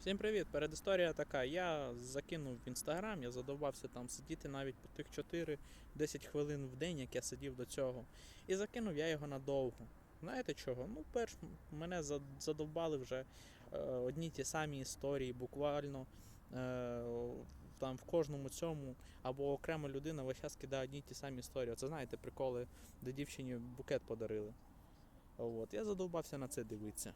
Всім привіт! Передісторія така. Я закинув в інстаграм, я задовбався там сидіти навіть по тих 4-10 хвилин в день, як я сидів до цього. І закинув я його надовго. Знаєте чого? Ну, перш мене задовбали вже е, одні ті самі історії, буквально. Е, там в кожному цьому або окрема людина весь час кидає одні ті самі історії. Це знаєте, приколи, де дівчині букет подарили. От, я задовбався на це дивитися.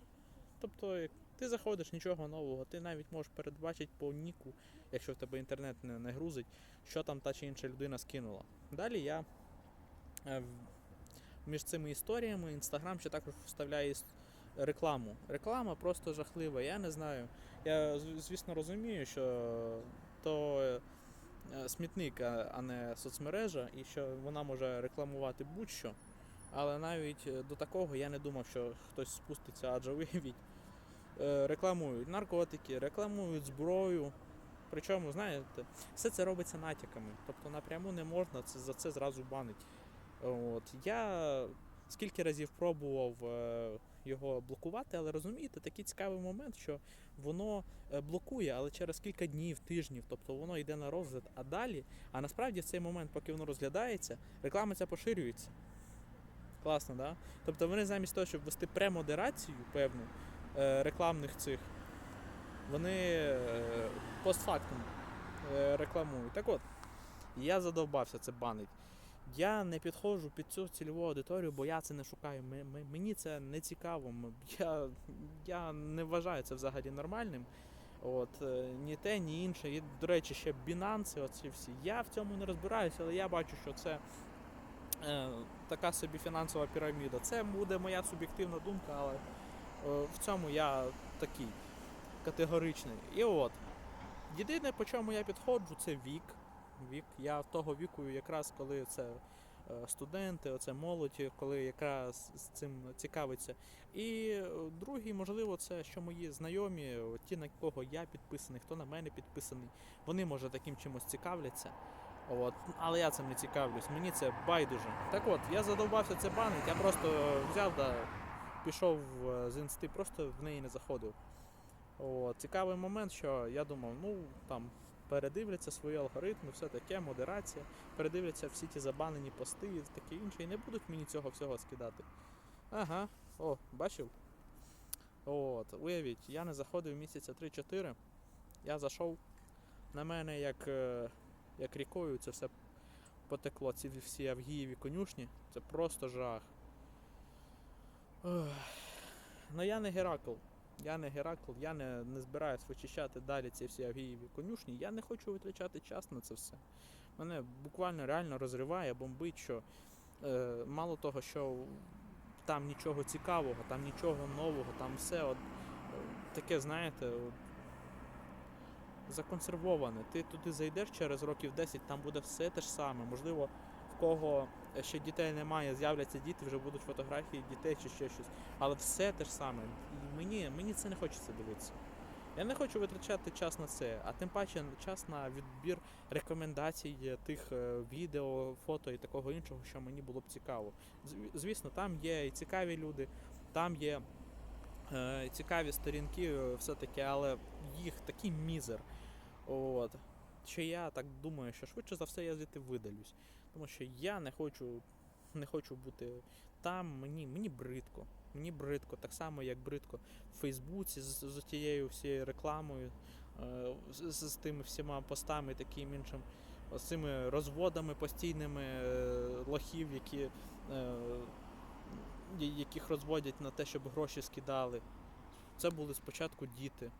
Тобто, ти заходиш, нічого нового, ти навіть можеш передбачити по ніку, якщо в тебе інтернет не, не грузить, що там та чи інша людина скинула. Далі я е, між цими історіями інстаграм ще також вставляє рекламу. Реклама просто жахлива, я не знаю. Я, звісно, розумію, що то е, смітник, а не соцмережа, і що вона може рекламувати будь-що. Але навіть е, до такого я не думав, що хтось спуститься, адже виявіть, е, рекламують наркотики, рекламують зброю. Причому, знаєте, все це робиться натяками. Тобто напряму не можна це, за це зразу банить. От. Я скільки разів пробував е, його блокувати, але розумієте, такий цікавий момент, що воно блокує, але через кілька днів, тижнів, тобто воно йде на розгляд, а далі, а насправді в цей момент, поки воно розглядається, реклама ця поширюється. Класно, да? Тобто вони замість того, щоб вести премодерацію певну е, рекламних цих, вони е, постфактум е, рекламують. Так от, я задовбався це банить. Я не підходжу під цю цільову аудиторію, бо я це не шукаю. Мені це не цікаво. Я, я не вважаю це взагалі нормальним. От, ні те, ні інше. І, до речі, ще бінанси, оці всі. Я в цьому не розбираюся, але я бачу, що це така собі фінансова піраміда. Це буде моя суб'єктивна думка, але е, в цьому я такий категоричний. І от. Єдине, по чому я підходжу, це вік. Вік. Я того віку, якраз коли це е, студенти, оце молодь, коли якраз з цим цікавиться. І е, другий, можливо, це що мої знайомі, ті, на кого я підписаний, хто на мене підписаний, вони може таким чимось цікавляться. От, але я цим не цікавлюсь, мені це байдуже. Так от, я задовбався це банить, я просто взяв да пішов е, з інсти, просто в неї не заходив. От, цікавий момент, що я думав, ну там передивляться свої алгоритми, все таке, модерація, передивляться всі ті забанені пости і таке інше, і не будуть мені цього всього скидати. Ага, о, бачив? От, уявіть, я не заходив місяця 3-4, я зайшов, на мене як, е, як рікою це все потекло, ці всі Авгієві конюшні, це просто жах. Ну я не Геракл. Я не Геракл, я не, не збираюсь вичищати далі ці всі Авгієві конюшні. Я не хочу витрачати час на це все. Мене буквально реально розриває, бомбить, що е, мало того, що там нічого цікавого, там нічого нового, там все от, е, таке, знаєте, от, законсервоване. Ти туди зайдеш через років 10, там буде все те ж саме. Можливо, в кого ще дітей немає, з'являться діти, вже будуть фотографії дітей чи ще щось. Але все те ж саме. І мені, мені це не хочеться дивитися. Я не хочу витрачати час на це, а тим паче час на відбір рекомендацій е, тих е, відео, фото і такого іншого, що мені було б цікаво. Зв- Звісно, там є і цікаві люди, там є е, цікаві сторінки, е, все таки, але їх такий мізер. От. Що я так думаю, що швидше за все я звідти видалюсь. Тому що я не хочу, не хочу бути там, мені, мені бридко. Мені бридко, так само, як бридко в Фейсбуці з, з тією всією рекламою, е, з, з, з тими всіма постами і таким іншим, з цими розводами постійними е, лохів, які, е, яких розводять на те, щоб гроші скидали. Це були спочатку діти.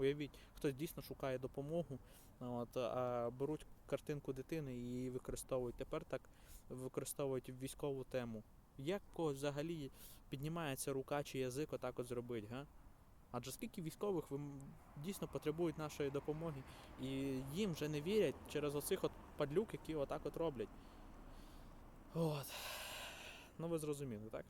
Уявіть, хтось дійсно шукає допомогу, от, а беруть картинку дитини і її використовують. Тепер так використовують військову тему. Як когось взагалі піднімається рука чи язик отак от зробить, га? Адже скільки військових дійсно потребують нашої допомоги, і їм вже не вірять через оцих от падлюк, які отак от роблять. От. Ну ви зрозуміли, так?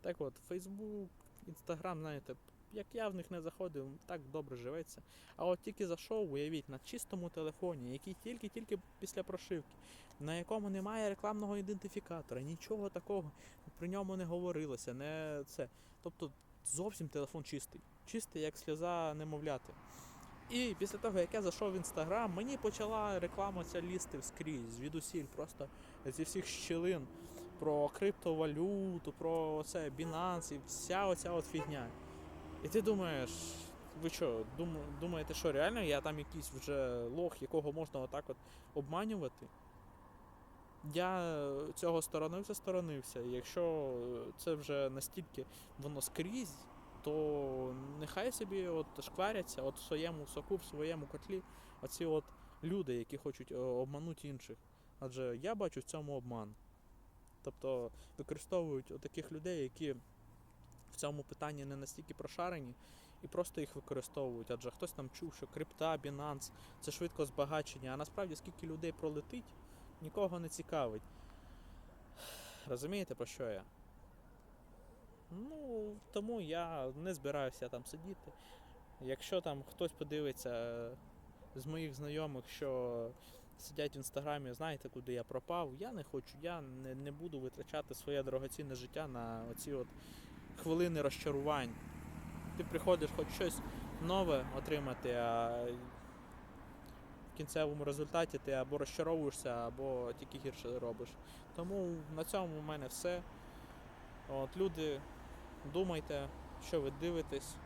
Так от, Фейсбук, Інстаграм, знаєте, як я в них не заходив, так добре живеться. А от тільки зайшов, уявіть, на чистому телефоні, який тільки-тільки після прошивки, на якому немає рекламного ідентифікатора, нічого такого при ньому не говорилося, не це. Тобто зовсім телефон чистий. Чистий, як сльоза немовляти. І після того, як я зайшов в інстаграм, мені почала реклама ця лізти скрізь, звідусіль, просто зі всіх щілин про криптовалюту, про це Binance і вся оця от фігня. І ти думаєш, ви що, думаєте, що реально я там якийсь вже лох, якого можна отак от обманювати? Я цього сторонився, сторонився. Якщо це вже настільки воно скрізь, то нехай собі от шкваряться от в своєму соку, в своєму котлі, оці от люди, які хочуть е, обманути інших. Адже я бачу в цьому обман. Тобто використовують таких людей, які цьому питанні не настільки прошарені, і просто їх використовують. Адже хтось там чув, що крипта, Binance – це швидко збагачення, а насправді скільки людей пролетить, нікого не цікавить. Розумієте, про що я? Ну, тому я не збираюся там сидіти. Якщо там хтось подивиться е, з моїх знайомих, що сидять в інстаграмі, знаєте, куди я пропав, я не хочу, я не, не буду витрачати своє дорогоцінне життя на оці от хвилини розчарувань. Ти приходиш хоч щось нове отримати, а в кінцевому результаті ти або розчаровуєшся, або тільки гірше робиш. Тому на цьому в мене все. От, люди, думайте, що ви дивитесь.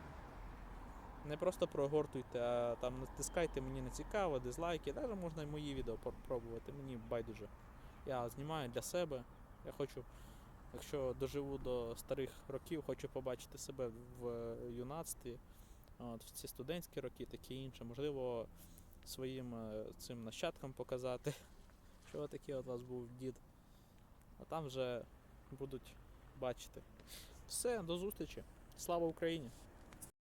Не просто прогортуйте, а там натискайте мені не цікаво, дизлайки, навіть можна і мої відео пробувати, мені байдуже. Я знімаю для себе. Я хочу, якщо доживу до старих років, хочу побачити себе в е, юнацтві, от, в ці студентські роки, таке інше. Можливо, своїм е, цим нащадкам показати, що такий от у вас був дід. А там вже будуть бачити. Все, до зустрічі. Слава Україні!